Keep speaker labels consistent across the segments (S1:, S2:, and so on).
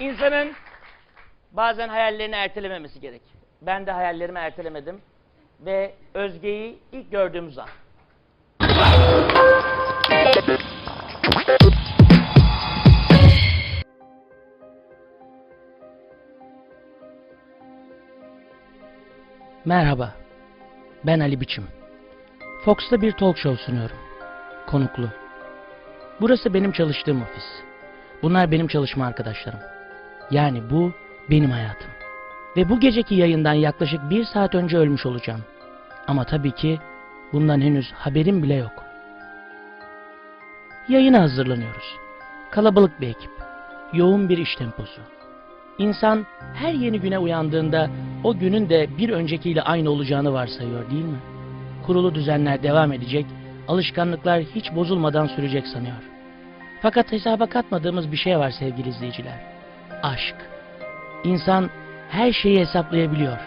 S1: İnsanın bazen hayallerini ertelememesi gerek. Ben de hayallerimi ertelemedim. Ve Özge'yi ilk gördüğümüz an. Merhaba. Ben Ali Biçim. Fox'ta bir talk show sunuyorum. Konuklu. Burası benim çalıştığım ofis. Bunlar benim çalışma arkadaşlarım. Yani bu benim hayatım. Ve bu geceki yayından yaklaşık bir saat önce ölmüş olacağım. Ama tabii ki bundan henüz haberim bile yok. Yayına hazırlanıyoruz. Kalabalık bir ekip. Yoğun bir iş temposu. İnsan her yeni güne uyandığında o günün de bir öncekiyle aynı olacağını varsayıyor değil mi? Kurulu düzenler devam edecek, alışkanlıklar hiç bozulmadan sürecek sanıyor. Fakat hesaba katmadığımız bir şey var sevgili izleyiciler. Aşk. İnsan her şeyi hesaplayabiliyor.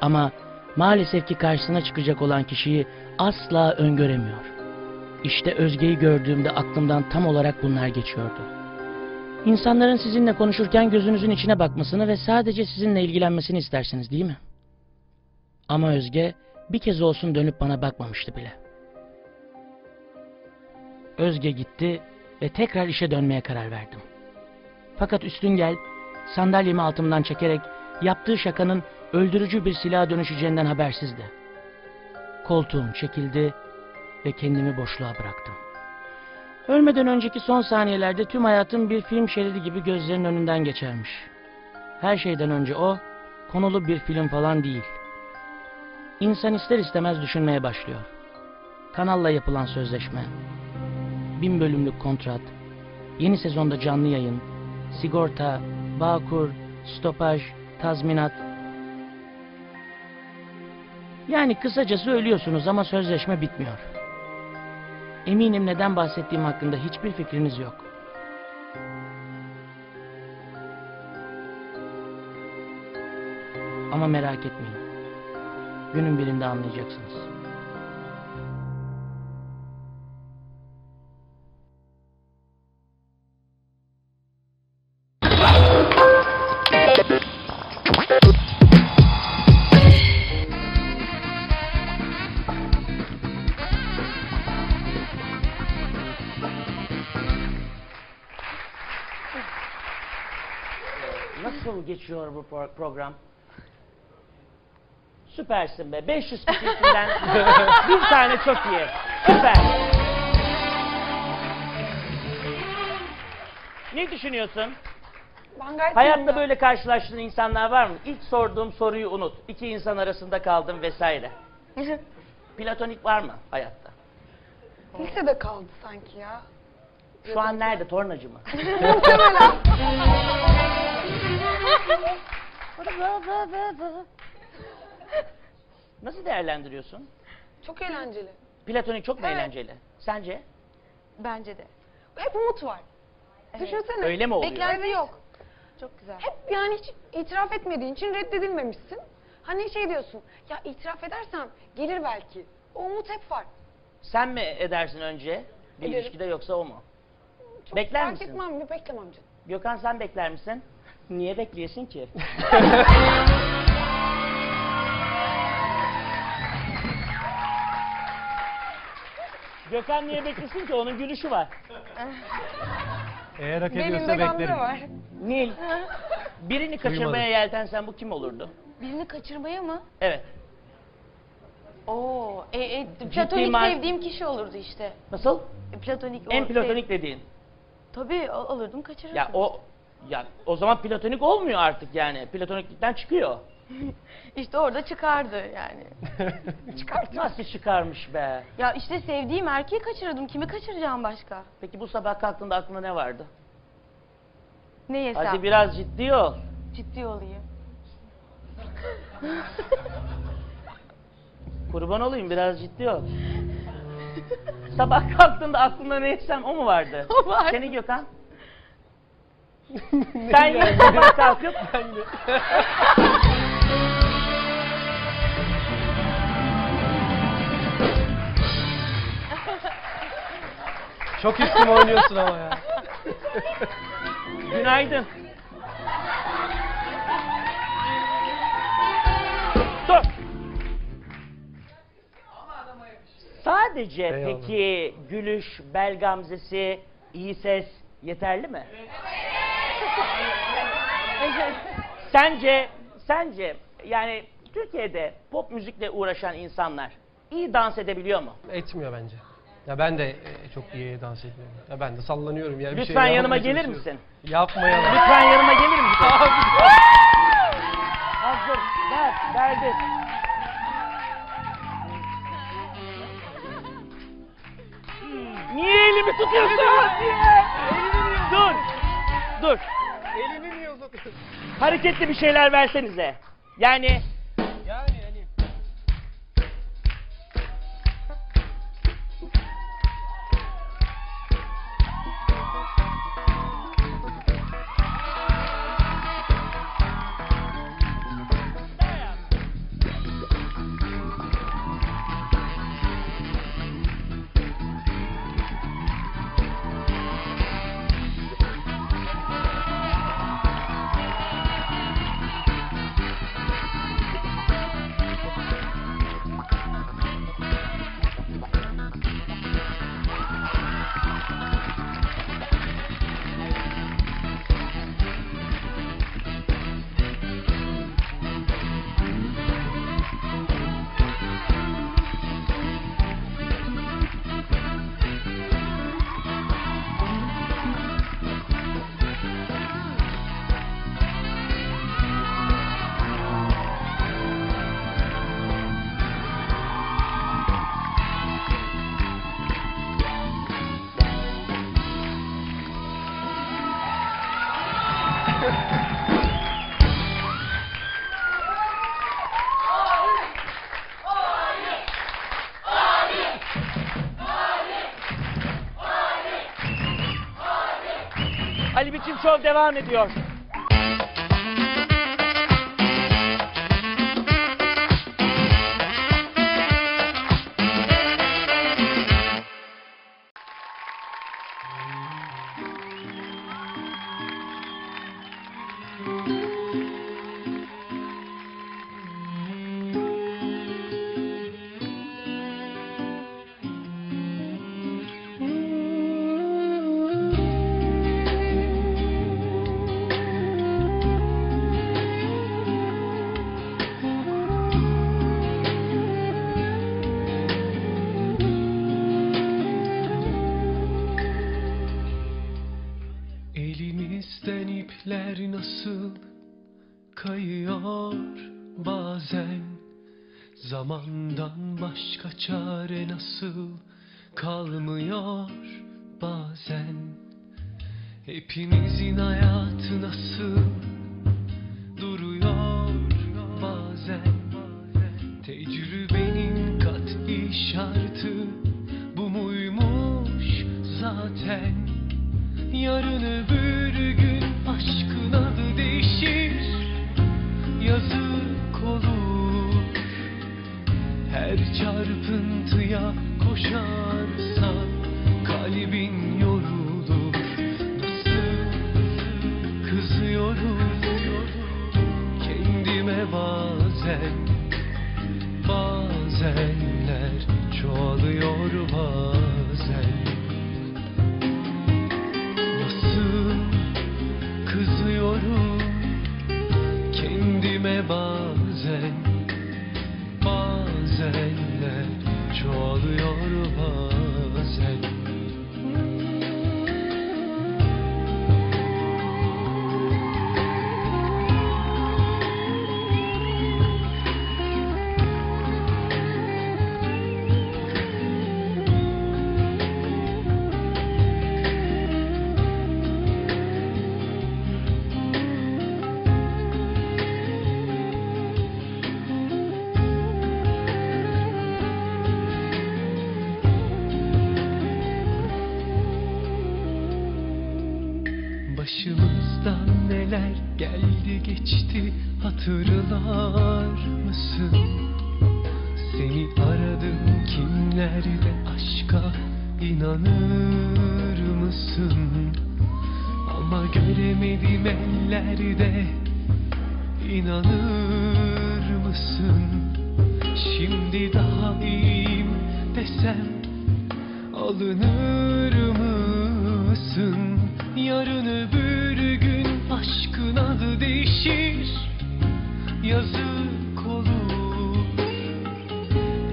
S1: Ama maalesef ki karşısına çıkacak olan kişiyi asla öngöremiyor. İşte Özge'yi gördüğümde aklımdan tam olarak bunlar geçiyordu. İnsanların sizinle konuşurken gözünüzün içine bakmasını ve sadece sizinle ilgilenmesini istersiniz değil mi? Ama Özge bir kez olsun dönüp bana bakmamıştı bile. Özge gitti ve tekrar işe dönmeye karar verdim. Fakat Üstüngel sandalyemi altımdan çekerek yaptığı şakanın öldürücü bir silaha dönüşeceğinden habersizdi. Koltuğum çekildi ve kendimi boşluğa bıraktım. Ölmeden önceki son saniyelerde tüm hayatım bir film şeridi gibi gözlerinin önünden geçermiş. Her şeyden önce o, konulu bir film falan değil. İnsan ister istemez düşünmeye başlıyor. Kanalla yapılan sözleşme, bin bölümlük kontrat, yeni sezonda canlı yayın, sigorta, bağkur, stopaj, tazminat. Yani kısacası ölüyorsunuz ama sözleşme bitmiyor. Eminim neden bahsettiğim hakkında hiçbir fikriniz yok. Ama merak etmeyin. Günün birinde anlayacaksınız. Geçiyor bu pro- program? Süpersin be. 500 kişisinden bir tane çok iyi. Süper. Ne düşünüyorsun?
S2: Ben gayet
S1: Hayatta
S2: memnunum.
S1: böyle karşılaştığın insanlar var mı? İlk sorduğum soruyu unut. İki insan arasında kaldım vesaire. Platonik var mı hayatta?
S2: Lisede kaldı sanki ya.
S1: Şu an nerede? Tornacı mı?
S2: Muhtemelen.
S1: Nasıl değerlendiriyorsun?
S2: Çok eğlenceli.
S1: Platonik çok mu
S2: Evet.
S1: eğlenceli? Sence?
S3: Bence de.
S2: Hep umut var. Düşünsene.
S1: Öyle mi oluyor?
S3: Beklenti yok. Çok güzel.
S2: Hep yani hiç itiraf etmediğin için reddedilmemişsin. Hani şey diyorsun, ya itiraf edersem gelir belki. O umut hep var.
S1: Sen mi edersin önce bir
S2: Ederim.
S1: ilişkide yoksa o mu?
S2: Çok
S1: Bekler
S2: fark
S1: misin?
S2: etmem, bir beklemem canım.
S1: Gökhan sen bekler misin? Niye bekliyorsun ki? Gökhan niye beklesin ki? Onun gülüşü var.
S4: Eğer hak
S2: Benim
S4: ediyorsa
S2: de gamze
S4: beklerim.
S2: var.
S1: Nil, birini kaçırmaya yeltensen bu kim olurdu?
S3: Birini kaçırmaya mı?
S1: Evet.
S3: Oo, e, e, platonik
S1: man-
S3: sevdiğim kişi olurdu işte.
S1: Nasıl?
S3: E, Platonik. o
S1: En
S3: sev-
S1: platonik dediğin.
S3: Tabii al- alırdım kaçırırdım.
S1: Ya o ya o zaman platonik olmuyor artık yani. Platoniklikten çıkıyor.
S3: İşte orada çıkardı yani.
S2: Çıkartma.
S1: Nasıl çıkarmış be?
S3: ya işte sevdiğim erkeği kaçırırdım. Kimi kaçıracağım başka?
S1: Peki bu sabah kalktığında aklında ne vardı?
S3: Ne yesem?
S1: Hadi biraz ciddi ol.
S3: Ciddi olayım.
S1: Kurban olayım biraz ciddi ol. Sabah kalktığında aklında ne etsem o mu vardı?
S3: O var.
S1: Seni Gökhan? Sen yine sabah kalkıp ben de.
S4: Çok üstüme oynuyorsun ama ya.
S1: Günaydın. Dur. Sadece
S4: Eyvallah.
S1: peki gülüş, bel gamzesi, iyi ses yeterli mi? Evet sence, sence yani Türkiye'de pop müzikle uğraşan insanlar iyi dans edebiliyor mu?
S4: Etmiyor bence. Ya ben de e, çok iyi dans ediyorum. Ya ben de sallanıyorum ya. bir şey
S1: Lütfen yanıma
S4: yapmaya
S1: gelir misin?
S4: Yapmayalım.
S1: Lütfen yanıma gelir misin? Hazır, ver, verdim. Niye elimi tutuyorsun? Dur, dur.
S4: Elini niye uzatıyorsun?
S1: Hareketli bir şeyler versenize. Yani Ali Biçim Show devam ediyor.
S5: Zamandan başka çare nasıl kalmıyor bazen? Hepimizin hayatı nasıl geçti hatırlar mısın? Seni aradım kimlerde aşka inanır mısın? Ama göremedim ellerde inanır mısın? Şimdi daha iyiyim de gitsem Alınır mısın? Yarın öbür gün aşkın adı değişir Yazık olur.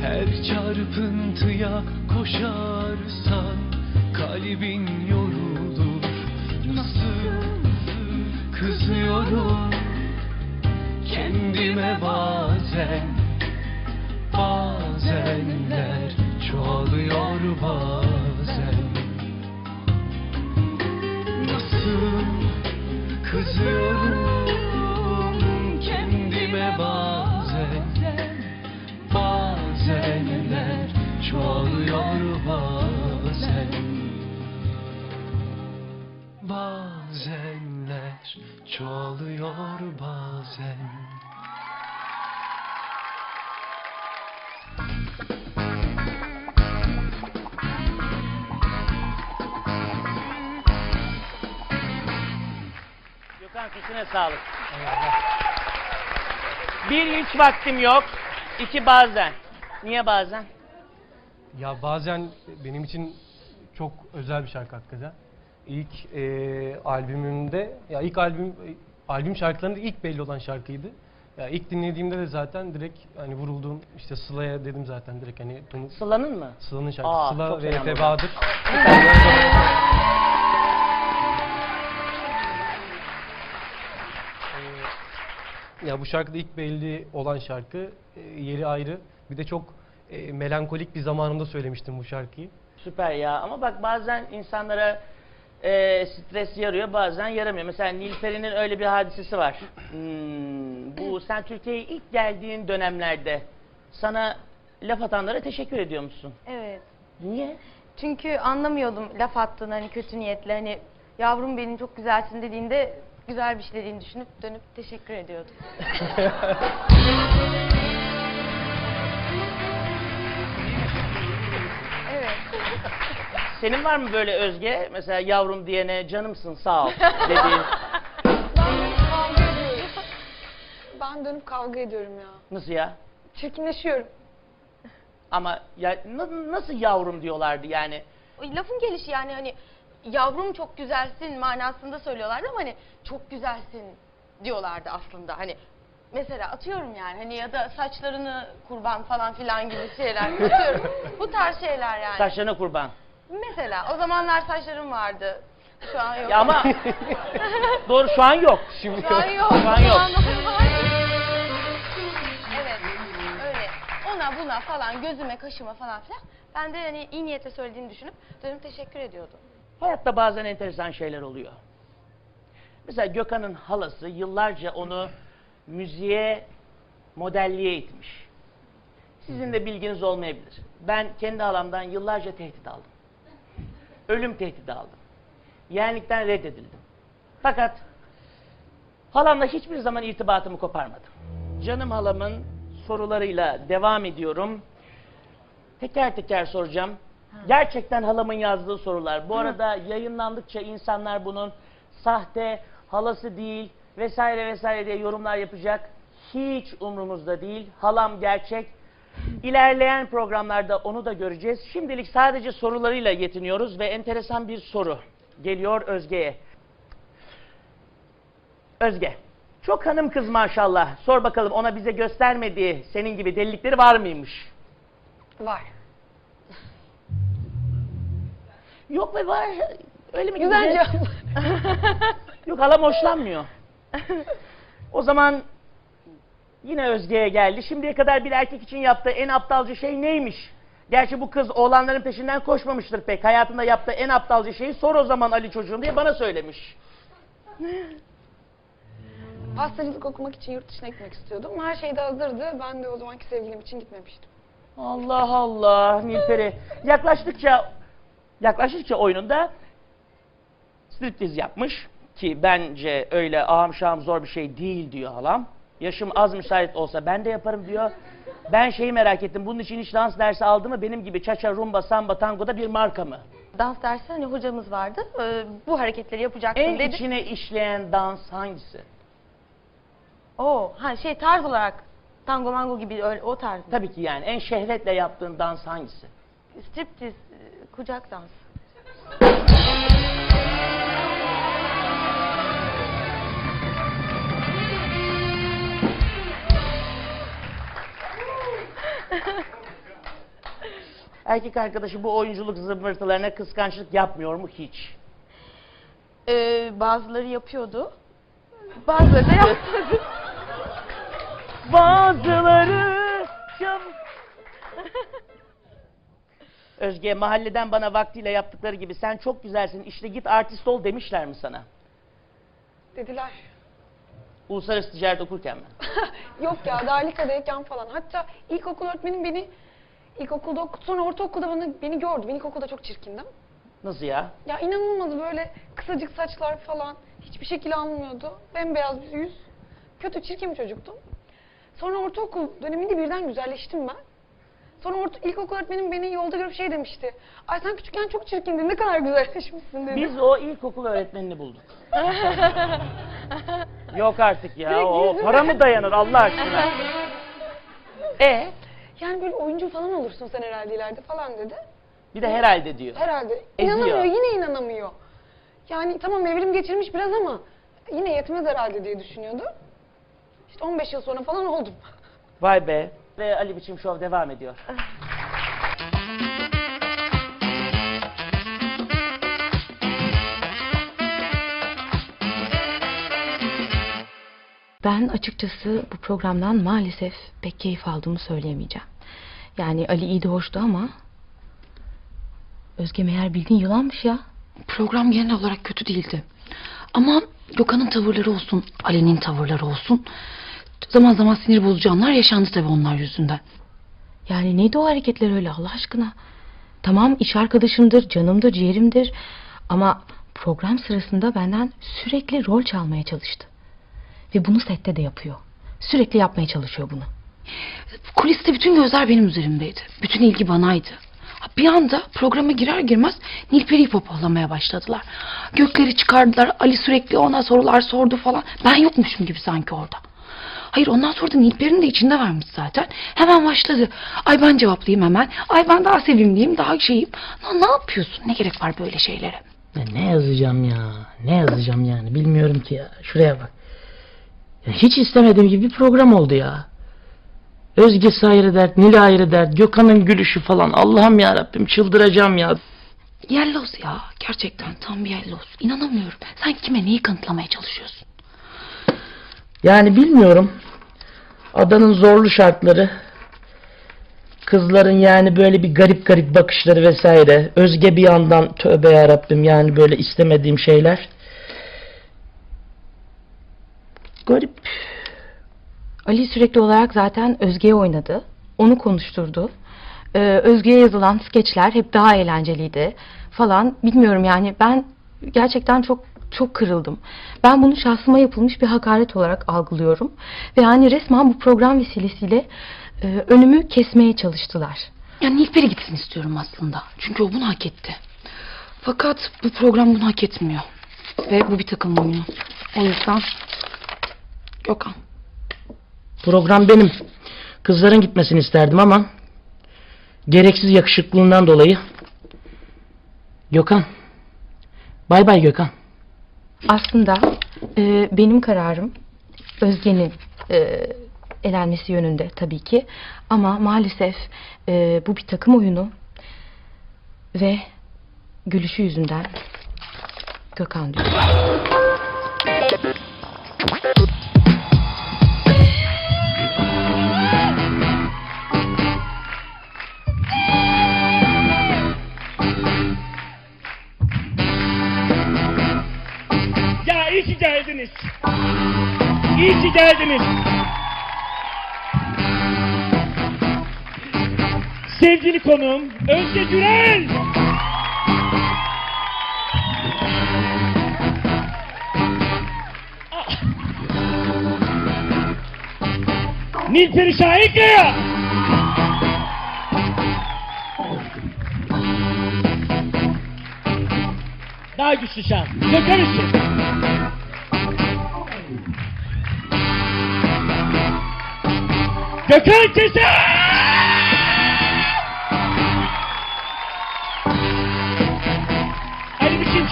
S5: Her çarpıntıya koşarsan Kalbin yorulur. Nasıl kızıyorum Kendime bazen Bazenler çoğalıyor bazen kızıyorum kendime bazen. Bazenler çoğalıyor bazen. Bazenler çoğalıyor bazen
S1: Sesine sağlık. Bir hiç vaktim yok. iki bazen. Niye bazen?
S4: Ya bazen benim için çok özel bir şarkı hakikaten. İlk e, albümümde, ya ilk albüm albüm şarkılarında ilk belli olan şarkıydı. Ya ilk dinlediğimde de zaten direkt hani vuruldum işte Sıla'ya dedim zaten direkt hani Tumut
S1: Sıla'nın mı?
S4: Sıla'nın şarkısı.
S1: Aa,
S4: Sıla
S1: çok
S4: ve
S1: selam
S4: Efe ya bu şarkıda ilk belli olan şarkı e, yeri ayrı. Bir de çok e, melankolik bir zamanımda söylemiştim bu şarkıyı.
S1: Süper ya ama bak bazen insanlara e, stres yarıyor bazen yaramıyor. Mesela Nilperi'nin öyle bir hadisesi var. Hmm, bu sen Türkiye'ye ilk geldiğin dönemlerde sana laf atanlara teşekkür ediyor musun?
S3: Evet.
S1: Niye?
S3: Çünkü anlamıyordum laf attığını hani kötü niyetle hani yavrum benim çok güzelsin dediğinde güzel bir şey dediğini düşünüp dönüp teşekkür ediyordum. evet.
S1: Senin var mı böyle Özge? Mesela yavrum diyene canımsın sağ ol dediğin.
S2: Ben dönüp kavga ediyorum. Ben dönüp kavga ediyorum ya.
S1: Nasıl ya?
S2: Çirkinleşiyorum.
S1: Ama ya na- nasıl yavrum diyorlardı yani?
S3: O lafın gelişi yani hani yavrum çok güzelsin manasında söylüyorlardı ama hani çok güzelsin diyorlardı aslında. Hani mesela atıyorum yani hani ya da saçlarını kurban falan filan gibi şeyler atıyorum. Bu tarz şeyler yani.
S1: Saçlarına kurban.
S3: Mesela o zamanlar saçlarım vardı. Şu an yok.
S1: Ya ama doğru şu an yok.
S4: Şimdi
S3: Şu an yok.
S1: Şu an yok.
S3: evet. Öyle. Ona buna falan gözüme kaşıma falan filan. Ben de hani iyi niyetle söylediğini düşünüp dönüp teşekkür ediyordum.
S1: Hayatta bazen enteresan şeyler oluyor. Mesela Gökhan'ın halası yıllarca onu müziğe, modelliğe itmiş. Sizin de bilginiz olmayabilir. Ben kendi halamdan yıllarca tehdit aldım. Ölüm tehdidi aldım. Yeğenlikten reddedildim. Fakat halamla hiçbir zaman irtibatımı koparmadım. Canım halamın sorularıyla devam ediyorum. Teker teker soracağım. Gerçekten halamın yazdığı sorular. Bu arada yayınlandıkça insanlar bunun sahte, halası değil vesaire vesaire diye yorumlar yapacak. Hiç umrumuzda değil. Halam gerçek. İlerleyen programlarda onu da göreceğiz. Şimdilik sadece sorularıyla yetiniyoruz ve enteresan bir soru geliyor Özge'ye. Özge, çok hanım kız maşallah. Sor bakalım ona bize göstermediği senin gibi delilikleri var mıymış?
S2: Var.
S1: Yok be var. Öyle mi?
S2: Güzel cevap.
S1: Yok halam hoşlanmıyor. O zaman yine Özge'ye geldi. Şimdiye kadar bir erkek için yaptığı en aptalca şey neymiş? Gerçi bu kız oğlanların peşinden koşmamıştır pek. Hayatında yaptığı en aptalca şeyi sor o zaman Ali çocuğum diye bana söylemiş.
S2: Pastacılık okumak için yurt dışına gitmek istiyordum. Her şey de hazırdı. Ben de o zamanki sevgilim için gitmemiştim.
S1: Allah Allah Nilperi. Yaklaştıkça yaklaştıkça oyununda striptiz yapmış ki bence öyle ağam şahım zor bir şey değil diyor halam. Yaşım az müsait olsa ben de yaparım diyor. Ben şeyi merak ettim. Bunun için hiç dans dersi aldı mı? Benim gibi çaça, rumba, samba, tangoda bir marka mı?
S3: Dans dersi hani hocamız vardı. Ee, bu hareketleri yapacaksın
S1: En
S3: dedi.
S1: içine işleyen dans hangisi?
S3: Oo, ha şey tarz olarak tango mango gibi öyle o tarz. mı?
S1: Tabii ki yani en şehvetle yaptığın dans hangisi?
S3: striptiz, kucak dansı.
S1: Erkek arkadaşı bu oyunculuk zımbırtılarına kıskançlık yapmıyor mu hiç?
S3: Ee, bazıları yapıyordu. Bazıları da yapmadı.
S1: Bazıları. Özge mahalleden bana vaktiyle yaptıkları gibi sen çok güzelsin işte git artist ol demişler mi sana?
S2: Dediler.
S1: Uluslararası ticaret okurken mi?
S2: Yok ya daha lisedeyken falan. Hatta ilkokul öğretmenim beni ilkokulda okuttu. Sonra ortaokulda bana, beni gördü. Ben ilkokulda çok çirkindim.
S1: Nasıl ya?
S2: Ya inanılmaz böyle kısacık saçlar falan. Hiçbir şekil almıyordu. Bembeyaz bir yüz. Kötü çirkin bir çocuktum. Sonra ortaokul döneminde birden güzelleştim ben. Sonra orta, ilkokul öğretmenim beni yolda görüp şey demişti. Ay sen küçükken çok çirkindin ne kadar güzelleşmişsin dedi.
S1: Biz o ilkokul öğretmenini bulduk. Yok artık ya. O para mı dayanır Allah aşkına? E
S2: Yani böyle oyuncu falan olursun sen herhalde ileride falan dedi.
S1: bir de herhalde diyor.
S2: Herhalde.
S1: Ediyor.
S2: İnanamıyor yine inanamıyor. Yani tamam evrim geçirmiş biraz ama yine yetmez herhalde diye düşünüyordu. İşte 15 yıl sonra falan oldum.
S1: Vay be. Ve Ali Biçim Show devam ediyor.
S6: Ben açıkçası bu programdan maalesef pek keyif aldığımı söyleyemeyeceğim. Yani Ali iyi de hoştu ama... Özge meğer bildiğin yılanmış ya.
S7: Program genel olarak kötü değildi. Ama Gökhan'ın tavırları olsun, Ali'nin tavırları olsun. Zaman zaman sinir bozucu anlar yaşandı tabii onlar yüzünden.
S6: Yani neydi o hareketler öyle Allah aşkına? Tamam iş arkadaşımdır, canımdır, ciğerimdir. Ama program sırasında benden sürekli rol çalmaya çalıştı. Ve bunu sette de yapıyor. Sürekli yapmaya çalışıyor bunu.
S7: Kuliste bütün gözler benim üzerimdeydi. Bütün ilgi banaydı. Bir anda programa girer girmez Nilperi'yi popollamaya başladılar. Gökleri çıkardılar. Ali sürekli ona sorular sordu falan. Ben yokmuşum gibi sanki orada. Hayır ondan sonra da Nilperi'nin de içinde varmış zaten. Hemen başladı. Ay ben cevaplayayım hemen. Ay ben daha sevimliyim, daha şeyim. Lan ne yapıyorsun? Ne gerek var böyle şeylere?
S1: Ya ne yazacağım ya? Ne yazacağım yani? Bilmiyorum ki ya. Şuraya bak. Ya hiç istemediğim gibi bir program oldu ya. Özgesi ayrı dert, Nil ayrı dert, Gökhan'ın gülüşü falan. Allah'ım ya Rabbim çıldıracağım ya.
S7: Yelloz ya. Gerçekten tam bir yelloz. İnanamıyorum. Sen kime neyi kanıtlamaya çalışıyorsun?
S1: Yani bilmiyorum. Adanın zorlu şartları, kızların yani böyle bir garip garip bakışları vesaire. Özge bir yandan tövbe ya Rabbim yani böyle istemediğim şeyler. Garip.
S6: Ali sürekli olarak zaten Özge'ye oynadı. Onu konuşturdu. Ee, Özge'ye yazılan skeçler hep daha eğlenceliydi falan. Bilmiyorum yani ben gerçekten çok çok kırıldım. Ben bunu şahsıma yapılmış bir hakaret olarak algılıyorum. Ve yani resmen bu program vesilesiyle e, önümü kesmeye çalıştılar.
S7: Yani Nilperi gitsin istiyorum aslında. Çünkü o bunu hak etti. Fakat bu program bunu hak etmiyor. Ve bu bir takım oyunu. O yüzden Gökhan.
S1: Program benim. Kızların gitmesini isterdim ama gereksiz yakışıklılığından dolayı Gökhan. Bay bay Gökhan.
S6: Aslında e, benim kararım Özge'nin e, elenmesi yönünde tabii ki. Ama maalesef e, bu bir takım oyunu ve gülüşü yüzünden Gökhan diyor.
S8: Geldiniz. Sevgili konuğum Özge Gürel. Ah. Nilperi Şahinkaya. Daha güçlü şans. Gökhan Işık. Gökhan Keser!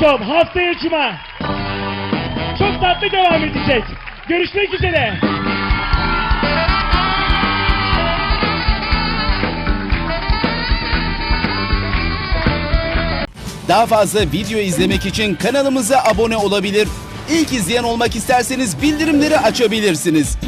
S8: Show haftaya cuma. Çok tatlı devam edecek. Görüşmek üzere.
S9: Daha fazla video izlemek için kanalımıza abone olabilir. İlk izleyen olmak isterseniz bildirimleri açabilirsiniz.